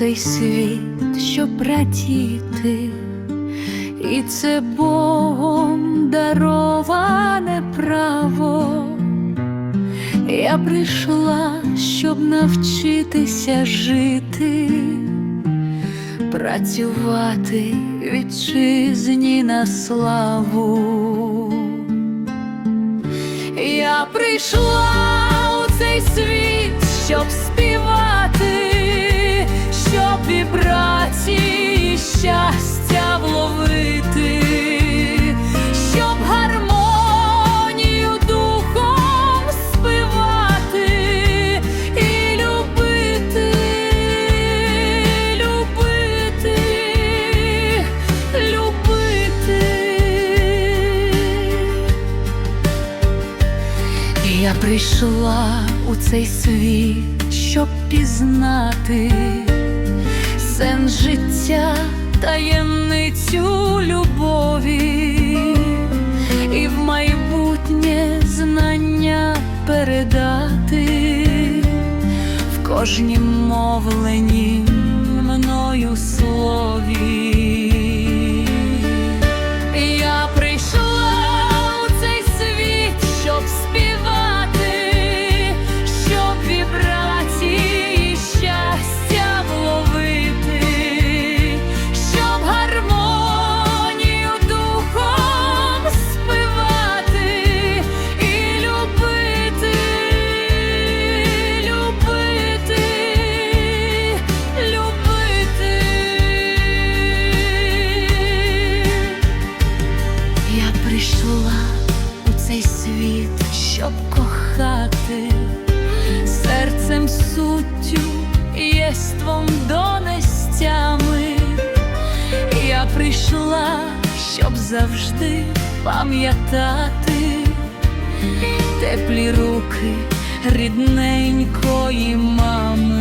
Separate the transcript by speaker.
Speaker 1: цей світ, щоб радіти, і це Богом дароване право. Я прийшла, щоб навчитися жити, працювати вітчизні на славу. Я прийшла у цей світ, щоб співати, щоб вібрації щастя вловити, щоб гармонію духом співати і любити, любити, любити. Я прийшла у цей світ, щоб пізнати сен життя, таємницю любові, і в майбутнє знання передати в кожнім мовленні суттю, єством донестями. Я прийшла, щоб завжди пам'ятати теплі руки рідненької мами.